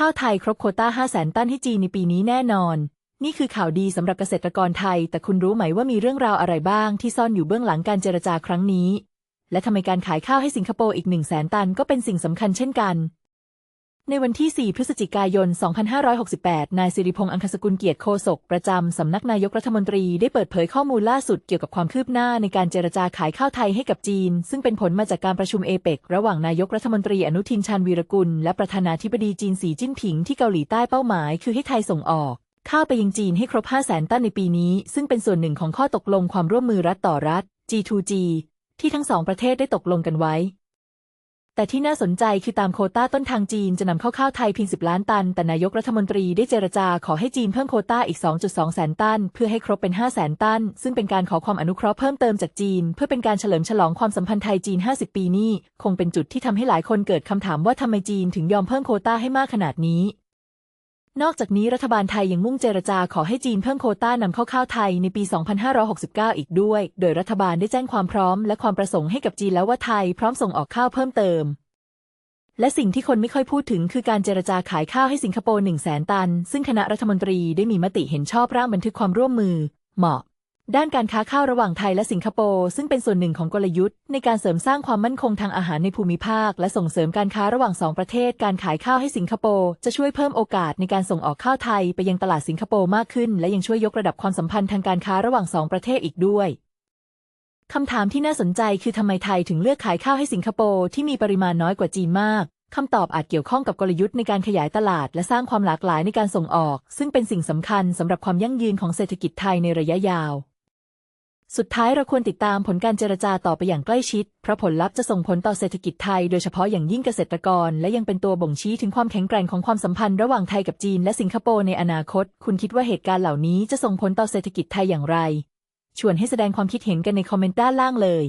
ข้าวไทยครบโคต้า5 0 0 0 0ตันให้จีนในปีนี้แน่นอน นี่คือข่าวดีสำหรับเกษตรกรไทย แต่คุณรู้ไหมว่ามีเรื่องราวอะไรบ้างที่ซ่อนอยู่เบื้องหลังการเจรจาครั้งนี้ และทำไมการขายข้าวให้สิงคโปร์อีก1 0 0 0 0แตันก็เป็นสิ่งสำคัญเช่นกัน ในวันที่ 4 พฤศจิกายน 2568 นายสิริพงษ์อังคสกุลเกียรติโฆษกประจำ สำนักนายกรัฐมนตรีได้เปิดเผยข้อมูลล่าสุดเกี่ยวกับความคืบหน้าในการเจรจาขายข้าวไทยให้กับจีน ซึ่งเป็นผลมาจากการประชุมเอเปกระหว่างนายกรัฐมนตรีอนุทินชาญวีรกุล และประธานาธิบดีจีนสีจิ้นผิงที่เกาหลีใต้เป้าหมาย คือให้ไทยส่งออกข้าวไปยังจีนให้ครบ 5 0 0แสนตันในปีนี้ ซึ่งเป็นส่วนหนึ่งของข้อตกลงความร่วมมือรัฐต่อรัฐ G2G ที่ทั้งสองประเทศได้ตกลงกันไว้ แต่ที่น่าสนใจคือตามโคต้าต้นทางจีนจะนำเข้าข้าวไทยเพียง 10 ล้านตัน แต่นายกรัฐมนตรีได้เจรจาขอให้จีนเพิ่มโคต้าอีก 2.2 แสนตัน เพื่อให้ครบเป็น 5 แสนตัน ซึ่งเป็นการขอความอนุเคราะห์เพิ่มเติมจากจีน เพื่อเป็นการเฉลิมฉลองความสัมพันธ์ไทยจีน 50 ปีนี้ คงเป็นจุดที่ทำให้หลายคนเกิดคำถามว่าทำไมจีนถึงยอมเพิ่มโคต้าให้มากขนาดนี้ นอกจากนี้รัฐบาลไทยยังมุ่งเจรจาขอให้จีนเพิ่มโคต้านำเข้าข้าวไทยในปี 2569 อีกด้วย โดยรัฐบาลได้แจ้งความพร้อมและความประสงค์ให้กับจีนแล้วว่าไทยพร้อมส่งออกข้าวเพิ่มเติม และสิ่งที่คนไม่ค่อยพูดถึงคือการเจรจาขายข้าวให้สิงคโปร์1 0 0 0 0แตัน ซึ่งคณะรัฐมนตรีได้มีมติเห็นชอบร่างบันทึกความร่วมมือ เหมาะ ด้านการค้าข้าวระหว่างไทยและสิงคโปร์ซึ่งเป็นส่วนหนึ่งของกลยุทธ์ในการเสริมสร้างความมั่นคงทางอาหารในภูมิภาค และส่งเสริมการค้าระหว่างสองประเทศ การขายข้าวให้สิงคโปร์จะช่วยเพิ่มโอกาสในการส่งออกข้าวไทยไปยังตลาดสิงคโปร์มากขึ้น และยังช่วยยกระดับความสัมพันธ์ทางการค้าระหว่างสองประเทศอีกด้วยคำถามที่น่าสนใจคือทำไมไทยถึงเลือกขายข้าวให้สิงคโปร์ที่มีปริมาณน้อยกว่าจีนมากคำตอบอาจเกี่ยวข้องกับกลยุทธ์ในการขยายตลาด และสร้างความหลากหลายในการส่งออก ซึ่งเป็นสิ่งสำคัญสำหรับความยั่งยืนของเศรษฐกิจไทยในระยะยาว สุดท้ายเราควรติดตามผลการเจรจาต่อไปอย่างใกล้ชิด เพราะผลลัพธ์จะส่งผลต่อเศรษฐกิจไทยโดยเฉพาะอย่างยิ่งเกษตรกร และยังเป็นตัวบ่งชี้ถึงความแข็งแกร่งของความสัมพันธ์ระหว่างไทยกับจีนและสิงคโปร์ในอนาคต คุณคิดว่าเหตุการณ์เหล่านี้จะส่งผลต่อเศรษฐกิจไทยอย่างไร ชวนให้แสดงความคิดเห็นกันในคอมเมนต์ด้านล่างเลย